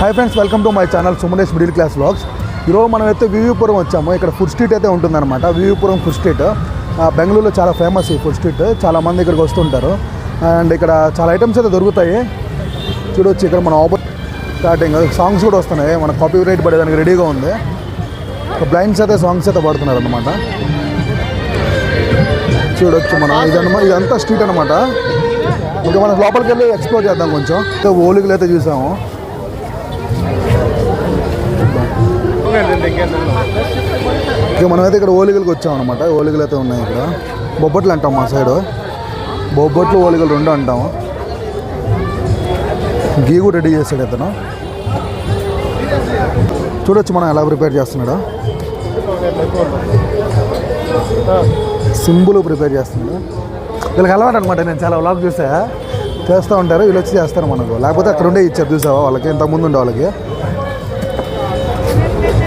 Hi friends welcome to my channel Sumanesh middle class vlogs ఈరోజు మనం అయితే వివిపురం వచ్చాము. ఇక్కడ ఫుడ్ స్ట్రీట్ అయితే ఉంటుందన్నమాట. వివిపురం ఫుడ్ స్ట్రీట్ ఆ, బెంగళూరులో చాలా ఫేమస్ ఈ ఫుడ్ స్ట్రీట్ చాలా మంది ఇక్కడికి వస్తుంటారు. అండ్ ఇక్కడ చాలా ఐటమ్స్ అయితే దొరుకుతాయి. చూడొచ్చు ఇక్కడ మన ఆపో స్టార్టింగ్ సాంగ్స్ కూడా వస్తున్నాయి. మన కాపీ రైట్ పడేదానికి రెడీగా ఉంది. బ్లైండ్స్ అయితే సాంగ్స్ అయితే పాడుతున్నారు అనమాట చూడొచ్చు మనం. ఇదన్నమాట ఇదంతా స్ట్రీట్ అనమాట ఇంకా మనం లోపలికి వెళ్ళి ఎక్స్ప్లోర్ చేద్దాం కొంచెం. ఇంకా ఓలికలు అయితే చూసాము. ఇక మనమైతే ఇక్కడ ఓలికలకి వచ్చాం అనమాట ఓలిగలు అయితే ఉన్నాయి ఇక్కడ. బొబ్బట్లు అంటాం మా సైడ్. బొబ్బట్లు ఓలిగలు రెండు అంటాము గీ కూడా రెడీ చేశాడు ఇతను చూడొచ్చు మనం ఎలా ప్రిపేర్ చేస్తున్నాడు? సింబుల్ ప్రిపేర్ చేస్తున్నాడు. వీళ్ళకి అలవాటు అనమాట నేను చాలా వ్లాగ్ చూసా. చేస్తూ ఉంటారు వీళ్ళు వచ్చి చేస్తారు మనకు. లేకపోతే అక్కడ ఉండే ఇచ్చారు చూసావా వాళ్ళకి? ఇంతకుముందు ఉండే వాళ్ళకి.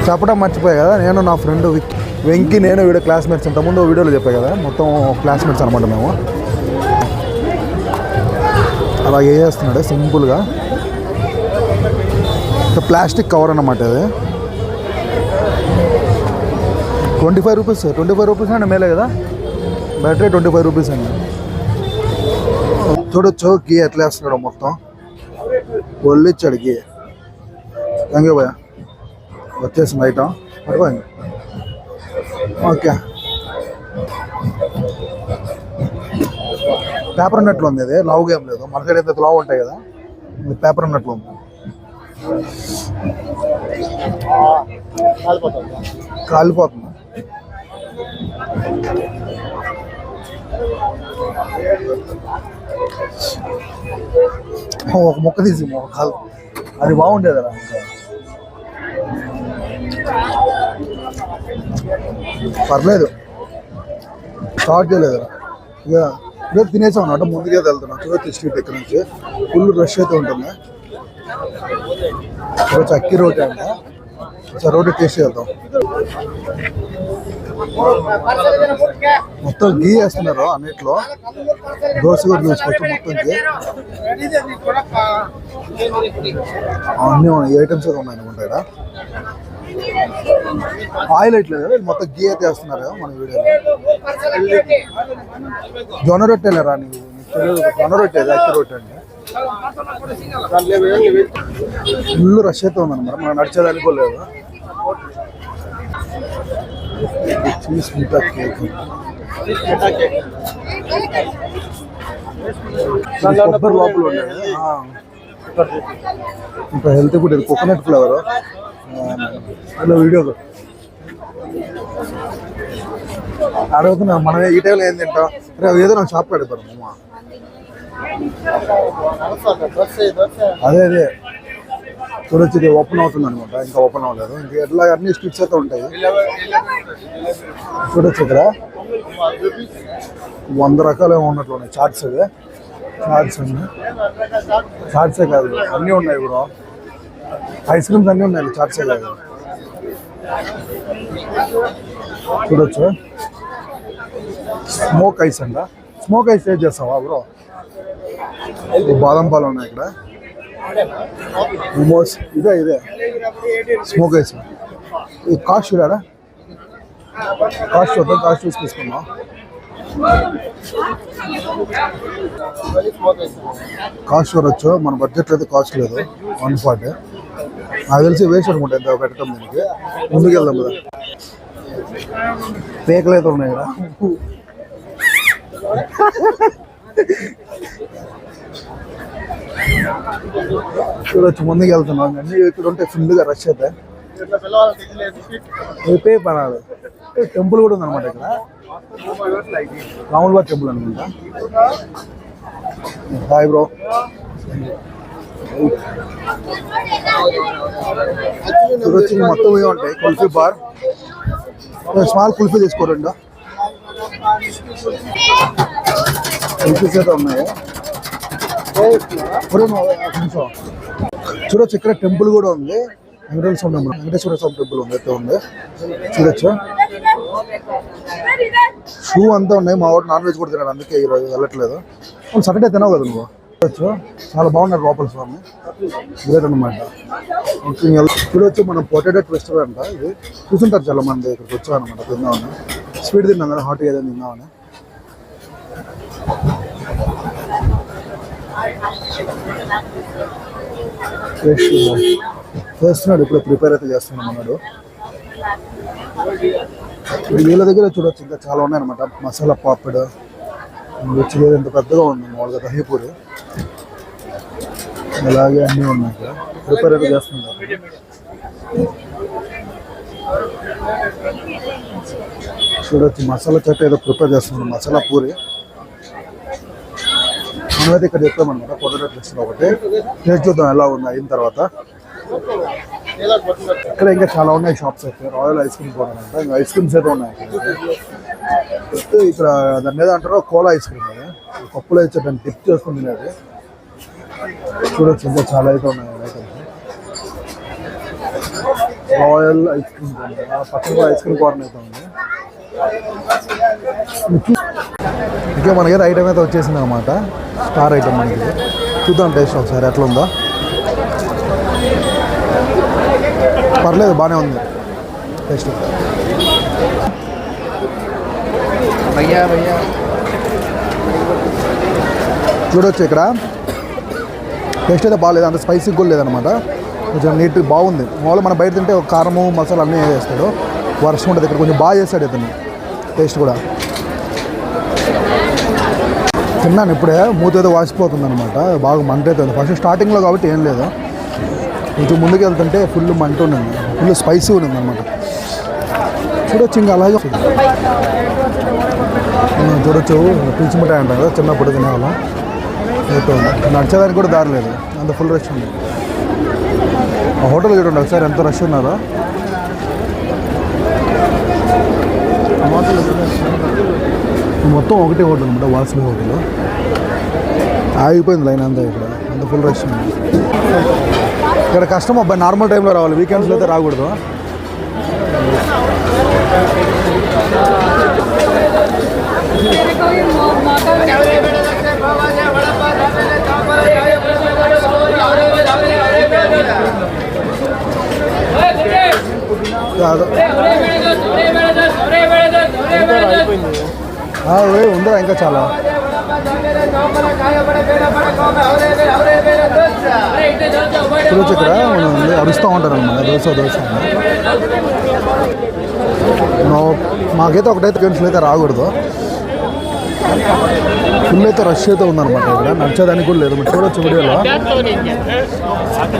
చెప్పడం మర్చిపోయా కదా నేను నా ఫ్రెండ్ వెంకి వెంకీ నేను వీడియో క్లాస్మేట్స్ ఇంతకుముందు వీడియోలో చెప్పా కదా మొత్తం క్లాస్మేట్స్ అనమాట మేము. అలా ఏ చేస్తున్నాడు సింపుల్గా ప్లాస్టిక్ కవర్ అన్నమాట ఇది twenty five rupees twenty five rupees అండి మేలే కదా? బ్యాటరీ ట్వంటీ ఫైవ్ రూపీస్ అండి. చూడొచ్చు గీ ఎట్లా వేస్తున్నాడు మొత్తం. ఒళ్ళు ఇచ్చాడు గీ. థ్యాంక్ యూ భయ్యా వచ్చేసింది ఐటమ్. పడిపోయింది ఓకే. పేపర్ ఉన్నట్లు ఉంది అది. లావుగా ఏం లేదు. మన సైడ్ అయితే లావు ఉంటాయి కదా. పేపర్ ఉన్నట్లు ఉంది. కాలిపోతుంది. ఒక మొక్క తీసి కాలు. అది బాగుండేది కదా పర్లేదు. స్టార్ట్ చేయలేదు. ఇక ఇదే తినేసాం అనమాట ముందుకే వెళ్తున్నాం. చూడొచ్చు స్ట్రీట్ ఇక్కడ నుంచి. ఫుల్ రష్ అయితే ఉంటుంది. చక్కి అక్కి రోటీ అంట. ఒకసారి రోటీ టేస్ట్ చేద్దాం మొత్తం గీ వేస్తున్నారు అన్నిట్లో. దోశ కూడా చూసుకోవచ్చు మొత్తం గీ. అన్నీ ఉన్నాయి. ఐటమ్స్ ఉన్నాయి అనుకుంటా ఇక్కడ. ఆయిల్ కదా, మొత్తం గీ అయితే వేస్తున్నారు కదా మన వీడియోలో. జొన్న రొట్టె లేరా నీకు నీకు తెలియదు జొన్న రొట్టె అక్కి రొట్టె అంటే ఫుల్ రష్ అయితే ఉందన్నమాట. మనం నడిచేది అనుకోలేదు చీజ్ మిఠా కేక్ ఇది కొబ్బరి లోపల ఉండేది ఇంకా హెల్త్ ఫుడ్ ఇది కోకోనట్ ఫ్లేవర్. హలో వీడియో అడుగుతున్నా మనం ఈ టైంలో ఏం తింటాం రేపు ఏదో నాకు షాప్ కడతారు అమ్మ. అదే అదే. చూడొచ్చు ఇది ఓపెన్ అవుతుంది అనమాట ఇంకా ఓపెన్ అవ్వలేదు. ఇంకా ఎట్లా అన్ని స్ట్రిక్స్ అయితే ఉంటాయి. చూడొచ్చు ఇక్కడ. వంద రకాలు ఏమో ఉన్నట్లు ఉన్నాయి చాట్స్ ఇవి చాట్స్ ఉన్నాయి చాట్సే కాదు అన్నీ ఉన్నాయి బ్రో. ఐస్ క్రీమ్స్ అన్నీ ఉన్నాయి చాట్సే కాదు. చూడొచ్చు. స్మోక్ ఐస్ అంట. స్మోక్ ఐస్ ఏం చేస్తావా బ్రో? బాదం పాలు ఉన్నాయి ఇక్కడ. మోమోస్ ఇదే ఇదే. స్మోక్ వేసి. ఇది కాస్ట్ చూడారా కాస్ట్ వద్దా కాస్ట్ చూసి తీసుకుందాం. కాస్ట్ వరొచ్చు మన బడ్జెట్ అయితే కాస్ట్ లేదు. వన్ ఫార్టీ నాకు తెలిసి వేస్ట్ అనుకుంటా ఎంత పెట్టడం దీనికి. ముందుకు వెళ్దాం కదా పేకలు అయితే ఉన్నాయి కదా. చూడొచ్చు ముందుకు వెళ్తున్నాం. అన్ని ఇక్కడ ఉంటే ఫుల్గా రష్ అయితే. పే పనాలి టెంపుల్ కూడా ఉందన్నమాట ఇక్కడ. రాములవారి టెంపుల్ అనుకుంటా. హాయ్ బ్రో చూడొచ్చు మొత్తం ఇవి ఉంటాయి. కుల్ఫీ బార్ స్మాల్ కుల్ఫీ తీసుకోరండి కుల్ఫీస్ అయితే ఉన్నాయి ఒరే నువ్వు ఒక నిమిషం. చూడొచ్చు ఇక్కడ టెంపుల్ కూడా ఉంది. వెంకటేశ్వర స్వామి టెంపుల్ వెంకటేశ్వర స్వామి టెంపుల్ ఉంది అయితే ఉంది. చూడొచ్చు. షూ అంతా ఉన్నాయి మా వాడు నాన్ వెజ్ కూడా తిన్నాడు అందుకే ఈరోజు వెళ్ళట్లేదు. సటర్డే తినవు కదా నువ్వు? చూడొచ్చు. చాలా బాగున్నారు లోపల స్వామి. గ్రేట్ అనమాట చూడొచ్చు మనం పొటాటో ట్విస్టర్ అంట ఇది. చూసుంటారు చాలా మంది ఇక్కడికి వచ్చామన్నమాట తిందామని. స్వీట్ తిన్నాం కదా హాట్ ఏదైనా తిందామని. ఫ్రెష్ చేస్తున్నాడు ఇప్పుడు ప్రిపేర్ అయితే చేస్తున్నాం అన్నాడు వీళ్ళ దగ్గర చూడొచ్చు ఇంకా చాలా ఉన్నాయన్నమాట. మసాలా పాపిడ్ రుచి లేదు ఎంత పెద్దగా ఉంది మామూలుగా దహీపూరి. అలాగే అన్నీ ఉన్నాయి ఇక్కడ. ప్రిపేర్ అయితే చేస్తున్నారు చూడొచ్చు మసాలా చెట్టు ఏదో ప్రిపేర్ చేస్తున్నారు మసాలా పూరి. మనమైతే ఇక్కడ చెప్పామన్నమాట పొటాటో టెస్ట్ ఒకటి టేస్ట్ చూద్దాం ఎలా ఉంది అయిన తర్వాత. ఇక్కడ ఇంకా చాలా ఉన్నాయి షాప్స్ అయితే. రాయల్ ఐస్ క్రీమ్ కూడా అంట ఇంకా ఐస్ క్రీమ్స్ అయితే ఉన్నాయి ఇక్కడ. దాన్ని దాని మీద అంటారు కోలా ఐస్ క్రీమ్ అది ఈ కప్పులో ఇచ్చే దాన్ని టిప్ చేసుకుని తినేది. చూడొచ్చు ఇంకా చాలా అయితే ఉన్నాయి ఐటమ్స్ రాయల్ ఐస్ క్రీమ్ పక్కన ఐస్ క్రీమ్ కార్నర్ అయితే ఉంది. ఇంకా మనకి ఐటమ్ అయితే వచ్చేసింది అనమాట స్టార్ ఐటమ్ మనకి. చూద్దాం టేస్ట్ ఒకసారి ఎట్లా ఉందో. పర్లేదు బాగానే ఉంది. టేస్ట్ భయ్యా భయ్యా. చూడొచ్చు ఇక్కడ. టేస్ట్ అయితే బాగాలేదు అంత స్పైసీ కూడా లేదనమాట కొంచెం నీట్ బాగుంది. మామూలుగా మనం బయట తింటే ఒక కారము మసాలా అన్నీ వేస్తాడు వర్షం ఉంటుంది ఇక్కడ కొంచెం బాగా చేశాడు ఇతను. టేస్ట్ కూడా. తిన్నాను ఇప్పుడే మూత ఏదో వాసిపోతుంది అనమాట బాగా మంట అయితే ఫస్ట్ స్టార్టింగ్లో కాబట్టి ఏం లేదు. కొంచెం ముందుకు వెళ్తుంటే ఫుల్ మంట ఉండింది ఫుల్ స్పైసీ ఉండింది అనమాట చూడొచ్చు ఇంకా అలాగే చూడొచ్చు. పీచు మిఠాయి అంటాం కదా చిన్నప్పుడు తినేవాళ్ళం. నడిచేదానికి కూడా దారి లేదు. అంత ఫుల్ రష్ ఉంది. ఆ హోటల్ చూడండి ఒకసారి ఎంత రష్ ఉన్నారో. మొత్తం ఒకటే హోటల్ అనమాట వాసవి హోటల్. ఆగిపోయింది లైన్ అంతా ఇక్కడ అంత ఫుల్ రష్ ఇక్కడ కష్టం అబ్బాయి నార్మల్ టైంలో రావాలి వీకెండ్స్లో అయితే రాకూడదు. కాదు. ఇంకా చాలా. చూడొచ్చు ఇక్కడ మనం ఉంది, అరుస్తూ ఉంటారు అనమాట. దోశ దోశ. మాకైతే ఒకటైతే గంటలు అయితే రాకూడదు. ఫుల్ అయితే రష్ అయితే ఉందన్నమాట ఇక్కడ. నడిచేదానికి కూడా లేదు. మీరు చూడొచ్చు వీడియోలో.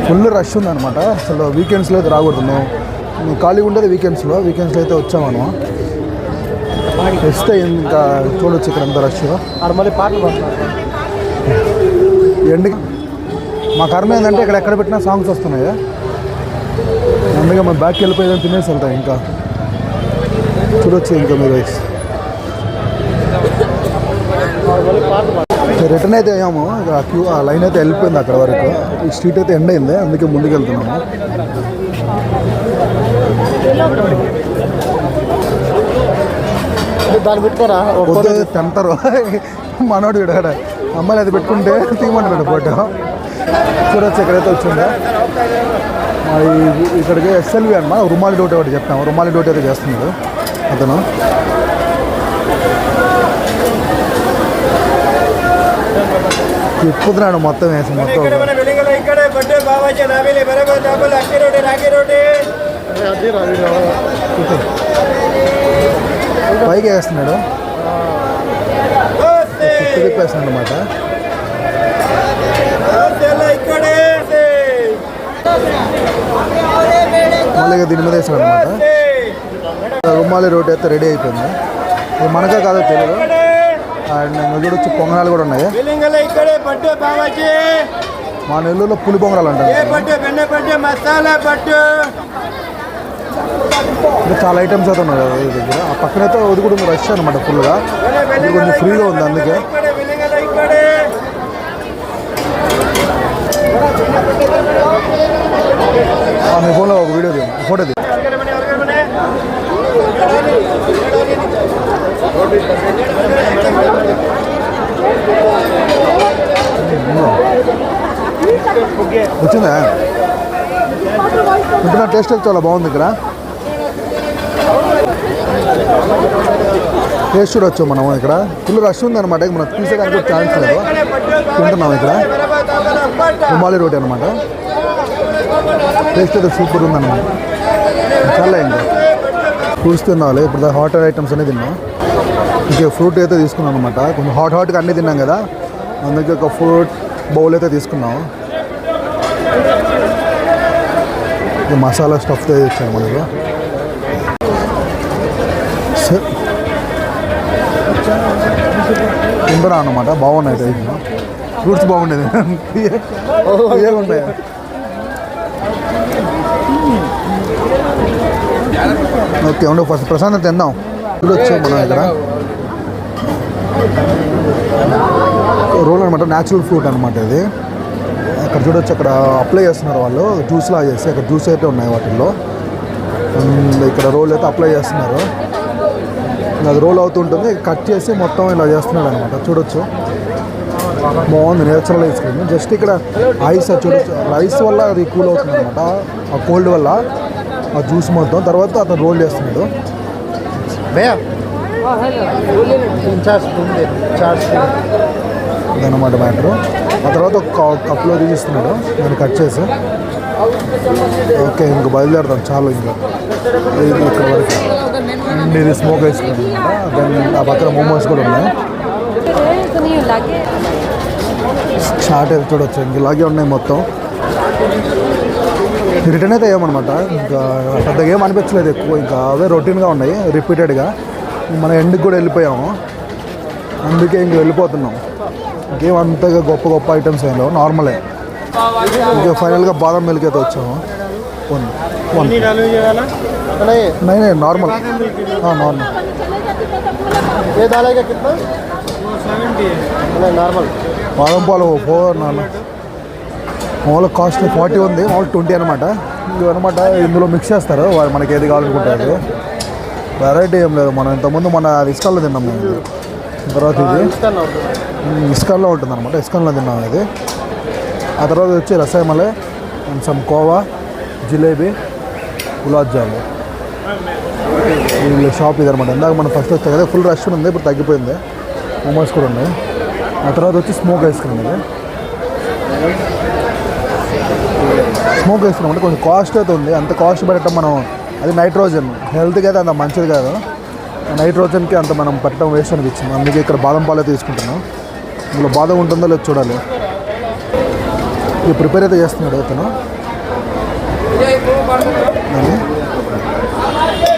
ఫుల్ రష్ ఉందన్నమాట. అసలు వీకెండ్స్లో అయితే రాకూడదు. ఖాళీగా ఉండేది వీకెండ్స్లో. వీకెండ్స్లో అయితే వచ్చామను వస్తే ఇంకా చూడొచ్చు ఇక్కడ ఎంత రష్ మళ్ళీ పాటలు పాడుతున్నారు ఎండ్ మా కర్మ ఏంటంటే ఇక్కడ ఎక్కడ పెట్టినా సాంగ్స్ వస్తున్నాయి? అందుకే మేము బ్యాక్కి వెళ్ళిపోయేదని తినేసి వెళ్తాం ఇంకా. చూడొచ్చు ఇంకా మీరు రిటర్న్ అయితే అయ్యాము. క్యూ ఆ లైన్ అయితే వెళ్ళిపోయింది అక్కడ వరకు. ఈ స్ట్రీట్ అయితే ఎండ్ అయింది. అందుకే ముందుకు వెళ్తున్నాము. దాన్ని పెట్టుకోరా? తింటారు మనోడు ఇక్కడ అమ్మాయిలు అది పెట్టుకుంటే తీయమంటాడు ఫోటో. చూడొచ్చు ఎక్కడైతే వచ్చిందో? మరి ఇక్కడికి ఎస్ఎల్వి అన్నమాట రుమాలి డోటి ఒకటి చెప్తాము రుమాలి డోటి అయితే చేస్తున్నాడు అతను. తిప్పుతున్నాడు మొత్తం వేసి మొత్తం. పైకి వేస్తున్నాడు. తిప్పేస్తున్నాడు అనమాట ఇక్కడే మళ్ళీ దీని మీద వేసాడు అనమాట రుమాలి రోటి అయితే రెడీ అయిపోయింది. ఇది మనకే కాదో తెలియదు అండ్ చూడొచ్చు పొంగనాలు కూడా ఉన్నాయి. మా నెల్లూరులో పులి పొంగనాలు అంటారు మసాలా బట్టు ఇంకా చాలా ఐటమ్స్ అయితే ఉన్నాయి కదా దగ్గర. ఆ పక్కనైతే అది కూడా రష్ అనమాట ఫుల్గా ఇది కొంచెం ఫ్రీగా ఉంది అందుకే. మీ ఫోన్లో ఒక వీడియో తీ ఫోటో వచ్చిందా? ఉంటున్న టేస్ట్ అయితే చాలా బాగుంది ఇక్కడ. టేస్ట్ చూడొచ్చు మనం ఇక్కడ. ఫుల్ రష్ ఉందన్నమాట. మనం తీసేదానికి ఛాన్స్ లేదు. తింటున్నాం ఇక్కడ. రుమాలి రోటీ అనమాట టేస్ట్ అయితే సూపర్ ఉందన్నమాట. చాలా ఇంకా. ఫ్రూట్స్ తినాలి. ఇప్పుడు హాట్ ఐటమ్స్ అన్నీ తిన్నాం. ఇంకా ఫ్రూట్ అయితే తీసుకున్నాం అనమాట కొంచెం హాట్ హాట్గా అన్నీ తిన్నాం కదా. అందుకే ఒక ఫ్రూట్ బౌల్ అయితే తీసుకున్నాం. మసాలా స్టఫ్ ఇచ్చాను మనకు స- తింటున్నా అనమాట బాగున్నాయి టైప్. ఫ్రూట్స్ బాగుండేది. ఏమున్నాయి ఓకే ఉండే ఫస్ట్. ప్రశాంతం తిందాం. ఇప్పుడు వచ్చాం మనం ఇక్కడ. రోల్ అనమాట న్యాచురల్ ఫ్రూట్ అనమాట ఇది. అక్కడ చూడొచ్చు అక్కడ అప్లై చేస్తున్నారు వాళ్ళు. జ్యూస్ లా చేసి అక్కడ జ్యూస్ అయితే ఉన్నాయి వాటిల్లో. ఇక్కడ రోల్ అయితే అప్లై చేస్తున్నారు. అది రోల్ అవుతుంటుంది. కట్ చేసి మొత్తం ఇలా చేస్తున్నాడు అనమాట చూడొచ్చు. బాగుంది. నేచురల్ ఐస్ క్రీమ్ జస్ట్ ఇక్కడ ఐస్ చూడొచ్చు ఐస్ వల్ల అది కూల్ అవుతుంది అనమాట ఆ కోల్డ్ వల్ల ఆ జ్యూస్ మొత్తం. తర్వాత అతను రోల్ చేస్తున్నాడు. ఇదనమాట మ్యాటర్ ఆ తర్వాత ఒక కప్లో తీస్తున్నాడు నేను కట్ చేసి. ఓకే ఇంక బయలుదేరదాం చాలు ఇంకా. ఇక్కడ వరకు. ఇది స్మోక్ వేసుకున్నాను దాని ఆ పక్కన మోమోస్ కూడా ఉన్నాయి. షార్ట్ అయితే చూడొచ్చు ఇంక ఇలాగే ఉన్నాయి మొత్తం. రిటర్న్ అయితే ఏమనమాట ఇంకా పెద్దగా ఏం అనిపించలేదు ఎక్కువ ఇంకా అవే రొటీన్గా ఉన్నాయి రిపీటెడ్గా మనం ఎండ్కి కూడా వెళ్ళిపోయాము. అందుకే ఇంక వెళ్ళిపోతున్నాం. ఇంకేం అంతగా గొప్ప గొప్ప ఐటమ్స్ ఏం లేవు నార్మలే ఇంకా ఫైనల్గా బాదం మిల్క్ అయితే వచ్చాము. Nine normal normal a normal బాదం పాలు ఫోర్ నాన్న. మామూలు కాస్ట్ ఫార్టీ ఉంది మామూలు ట్వంటీ అనమాట అనమాట ఇందులో మిక్స్ చేస్తారు వారు మనకి ఏది కావాలనుకుంటారు వెరైటీ ఏం లేదు మనం ఇంతకుముందు మన ఇస్కాన్లో తిన్నాం తర్వాత ఇది. ఇస్కాన్లో. ఉంటుంది అనమాట ఇస్కాన్లో తిన్నాం ఇది. ఆ తర్వాత వచ్చి రసాయమలై అండ్ సమ్ కోవా జిలేబీ గులాబ్ జాము వీళ్ళ షాప్ ఇది అనమాట ఇందాక మనం ఫస్ట్ వచ్చాయి కదా ఫుల్ రష్ ఉంది ఇప్పుడు తగ్గిపోయింది. మోమోస్ కూడా ఉన్నాయి. ఆ తర్వాత వచ్చి స్మోక్ ఐస్ క్రీమ్ ఇది. స్మోక్ ఐస్ క్రీమ్ అంటే కొంచెం కాస్ట్ అయితే ఉంది. అంత కాస్ట్ పెట్టడం మనం అది నైట్రోజన్ హెల్త్కి అయితే అంత మంచిది కాదు. నైట్రోజన్కి అంత మనం పెట్టడం వేస్ట్ అనిపించింది. అందుకే ఇక్కడ బాదం పాలే తీసుకుంటున్నాం. ఇందులో బాదం ఉంటుందో లేదో చూడాలి. ఇది ప్రిపేర్ అయితే చేస్తున్నాడు అతను.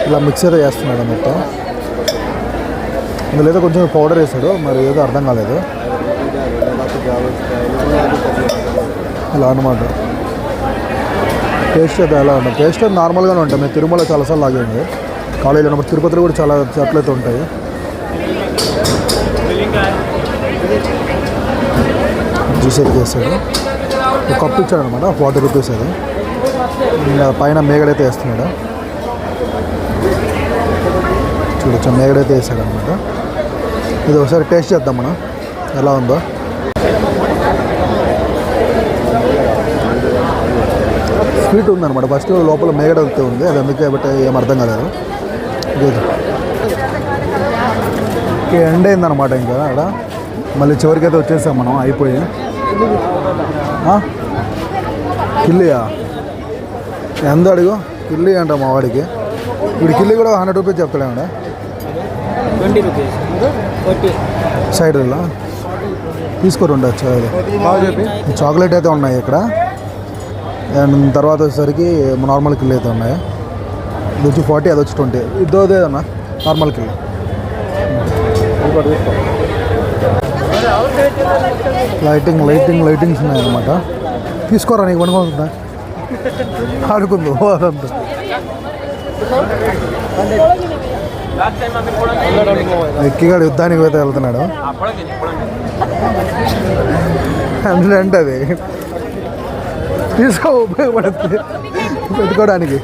ఇలా మిక్స్ అయితే చేస్తున్నాడు మొత్తం ఇందులో ఏదో కొంచెం పౌడర్ వేసాడు మరి ఏదో అర్థం కాలేదు. ఇలా అనమాట టేస్ట్ అయితే ఎలా ఉంటుంది టేస్ట్ అయితే నార్మల్గానే ఉంటాయి. మేము తిరుమల చాలాసార్లు లాగేయండి. కాలేజీలో ఉన్నప్పుడు తిరుపతిలో కూడా చాలా చోట్ల అయితే ఉంటాయి. జ్యూస్ అయితే చేస్తాడు కప్పు ఇచ్చాడు అనమాట ఫార్టీ రూపీస్ అది. పైన మేగడైతే వేస్తున్నాడు. చూడొచ్చు మేగడైతే వేసాడు అనమాట. ఇది ఒకసారి టేస్ట్ చేద్దాం మనం. ఎలా ఉందో. స్వీట్ ఉందన్నమాట. ఫస్ట్ లోపల మేగడ అయితే ఉంది. అది అందుకే బట్టి ఏం అర్థం కాలేదు. ఎండ్ అయిందనమాట ఇంకా. అక్కడ మళ్ళీ చివరికి అయితే వచ్చేసాం మనం అయిపోయి? కిల్లియా? ఎంత అడుగు? కిల్లి అంట మా వాడికి. వీడి కిల్లి కూడా hundred rupees twenty rupees. Forty. Side తీసుకోరు ఉండొచ్చు అది. చాక్లెట్ అయితే ఉన్నాయి ఇక్కడ. అండ్ తర్వాత వచ్చేసరికి నార్మల్ కిల్ అయితే ఉన్నాయి. ఇది వచ్చి ఫార్టీ అది వచ్చి ట్వంటీ. ఇద్దోదే అన్న నార్మల్ కిల్ లైటింగ్ లైటింగ్ లైటింగ్స్ ఉన్నాయి అన్నమాట తీసుకోరా నీకు పనుకుంటుందా ఆడుకుంది అదంతా ఎక్కిగాడు యుద్ధానికి పోతే వెళ్తున్నాడు. అందులో అది తీసుకో ఉపయోగపడుతుంది పెట్టుకోవడానికి.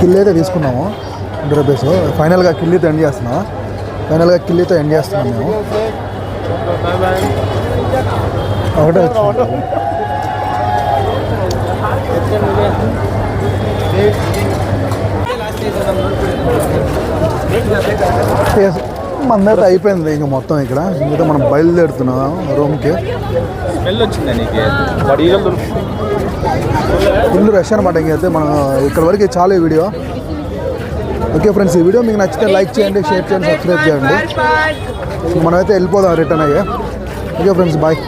కిల్లి అయితే తీసుకున్నాము హండ్రెడ్ రూపీస్. ఫైనల్గా కిల్లీతో ఎండ్ చేస్తున్నాం. ఫైనల్గా కిల్లీతో ఎండ్ చేస్తున్నాం మేము. ఒకటే. మందైతే అయిపోయింది ఇంక మొత్తం ఇక్కడ. ఇంకా మనం బయలుదేరుతున్నాం రూమ్కి. స్మెల్ వచ్చిందా ఫుల్ రష్ అనమాట ఇంకైతే మనం ఇక్కడ వరకు చాలా ఈ వీడియో. ఓకే ఫ్రెండ్స్ ఈ వీడియో మీకు నచ్చితే లైక్ చేయండి షేర్ చేయండి సబ్స్క్రైబ్ చేయండి. మనమైతే వెళ్ళిపోదాం రిటర్న్ అయ్యే. Okay friends bye.